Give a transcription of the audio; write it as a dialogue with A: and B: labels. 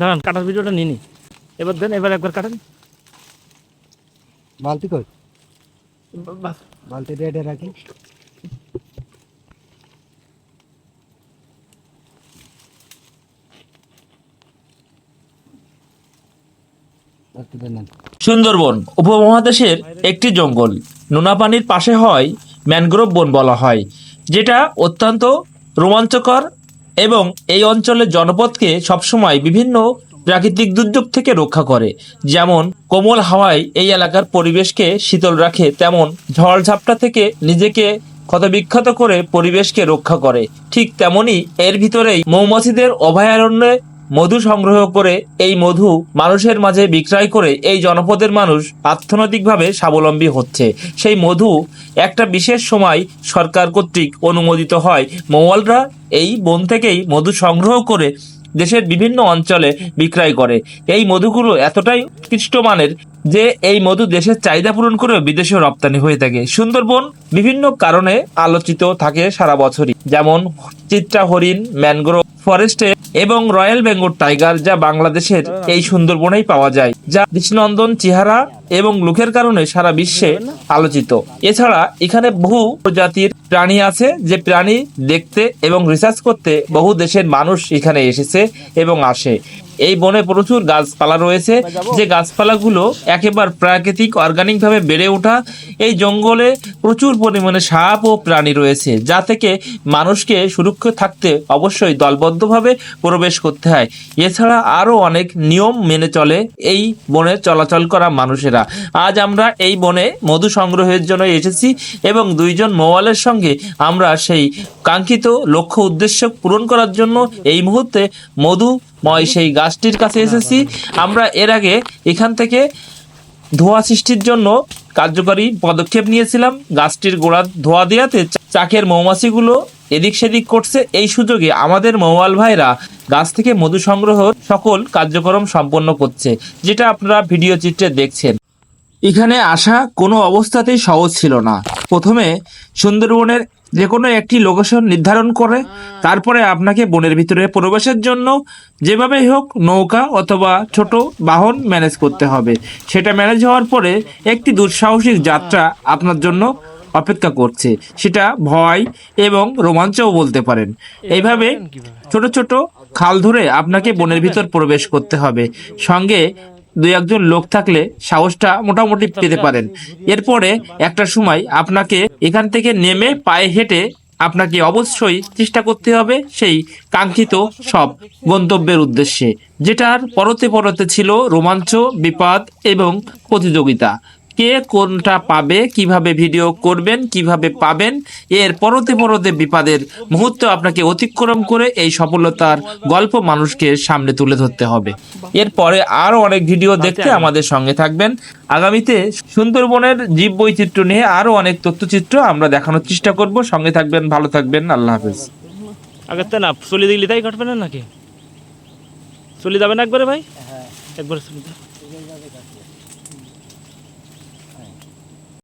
A: দাঁড়ান কাটার ভিডিওটা নিয়ে নি। এবার দেন এবার একবার কাটেন।
B: বালতি কই?
A: বাস।
B: বালতি রেডে রাখি।
C: সুন্দরবন উপমহাদেশের একটি জঙ্গল। নোনা পানির পাশে হয় ম্যানগ্রোভ বন বলা হয় যেটা অত্যন্ত রোমাঞ্চকর এবং এই অঞ্চলের জনপদকে সবসময় বিভিন্ন প্রাকৃতিক দুর্যোগ থেকে রক্ষা করে। যেমন, কোমল হাওয়ায় এই এলাকার পরিবেশকে শীতল রাখে, তেমন ঝড় ঝাপটা থেকে নিজেকে ক্ষতবিক্ষত করে পরিবেশকে রক্ষা করে। ঠিক তেমনি এর ভিতরেই মৌমাছিদের অভয়ারণ্যে মধু সংগ্রহ করে এই মধু মানুষের মাঝে বিক্রয় করে এই জনপদের মানুষ অর্থনৈতিকভাবে স্বাবলম্বী হচ্ছে। সেই মধু একটা বিশেষ সময় সরকার কর্তৃক অনুমোদিত হয়। মৌয়ালরা এই বন থেকেই মধু সংগ্রহ করে দেশের বিভিন্ন অঞ্চলে বিক্রয় করে। এই মধুগুলো এতটাই উৎকৃষ্ট মানের যে এই মধু দেশের চাহিদা পূরণ করেও বিদেশেও রপ্তানি হয়ে থাকে। সুন্দরবন বিভিন্ন কারণে আলোচিত থাকে সারা বছরই। যেমন চিত্রা হরিণ ম্যানগ্রোভ, ফরেস্টে এবং রয়্যাল বেঙ্গল টাইগার যা বাংলাদেশের এই সুন্দরবনেই পাওয়া যায়, যা দৃষ্টিনন্দন চেহারা এবং লুকের কারণে সারা বিশ্বে আলোচিত। এছাড়া এখানে বহু প্রজাতির প্রাণী আছে, যে প্রাণী দেখতে এবং রিসার্চ করতে বহু দেশের মানুষ এখানে এসেছে এবং আসে। এই বনে প্রচুর গাছপালা রয়েছে। যে গাছপালাগুলো একেবারে প্রাকৃতিক অর্গানিক ভাবে বেড়ে ওঠা এই জঙ্গলে প্রচুর পরিমাণে সাপ ও প্রাণী রয়েছে যা থেকে মানুষকে সুরক্ষিত থাকতে অবশ্যই দলবদ্ধভাবে প্রবেশ করতে হয়। এছাড়া আরও অনেক নিয়ম মেনে চলে এই বনে চলাচল করা মানুষেরা। আজ আমরা এই বনে মধু সংগ্রহের জন্য এসেছি এবং দুইজন মোয়ালের সঙ্গে আমরা সেই কাঙ্ক্ষিত লক্ষ্য উদ্দেশ্য পূরণ করার জন্য এই মুহূর্তে মধুময় সেই গাছটির কাছে এসেছি। আমরা এর আগে এখান থেকে ধোঁয়া সৃষ্টির জন্য কার্যকরী পদক্ষেপ নিয়েছিলাম। গাছটির গোড়া ধোঁয়া দেওয়াতে চাকের মৌমাছিগুলো এদিক সেদিক করছে। এই সুযোগে আমাদের মৌয়াল ভাইরা গাছ থেকে মধু সংগ্রহ সকল কার্যক্রম সম্পন্ন করছে যেটা আপনারা ভিডিও চিত্রে দেখছেন। এখানে আসা কোনো অবস্থাতেই সহজ ছিল না। প্রথমে সুন্দরবনের যে কোনো একটি লোকেশন নির্ধারণ করে, তারপরে আপনাকে বনের ভিতরে প্রবেশের জন্য যেভাবেই হোক নৌকা অথবা ছোট বাহন ম্যানেজ করতে হবে। সেটা ম্যানেজ হওয়ার পরে একটি দুঃসাহসিক যাত্রা আপনার জন্য অপেক্ষা করছে। সেটা ভয় এবং রোমাঞ্চও বলতে পারেন। এইভাবে ছোট ছোট খাল ধরে আপনাকে বনের ভিতর প্রবেশ করতে হবে। সঙ্গে দুই একজন লোক থাকলে সাহসটা মোটামুটি পেতে পারেন। এরপরে একটা সময় আপনাকে এখান থেকে নেমে পায়ে হেঁটে আপনাকে অবশ্যই চেষ্টা করতে হবে সেই কাঙ্ক্ষিত সব গন্তব্যের উদ্দেশ্যে যেটার পরতে পরতে ছিল রোমাঞ্চ বিপদ এবং প্রতিযোগিতা। কে কোনটা পাবে কীভাবে ভিডিও করবেন কীভাবে পাবেন এর পরতে পরতে বিপাদের মুহূর্ত আপনাকে অতিক্রম করে এই সফলতার গল্প মানুষকে সামনে তুলে ধরতে হবে। এরপরে আরও অনেক ভিডিও দেখতে আমাদের সঙ্গে থাকবেন। আগামীতে সুন্দরবনের জীব বৈচিত্র্য নিয়ে আরও অনেক তথ্যচিত্র আমরা দেখানোর চেষ্টা করব। সঙ্গে থাকবেন ভালো থাকবেন আল্লাহ হাফেজ।
A: আগের না চলে দিলি তাই কাটবে না নাকি? চলে যাবে না একবারে ভাই? একবারে চলে যাবে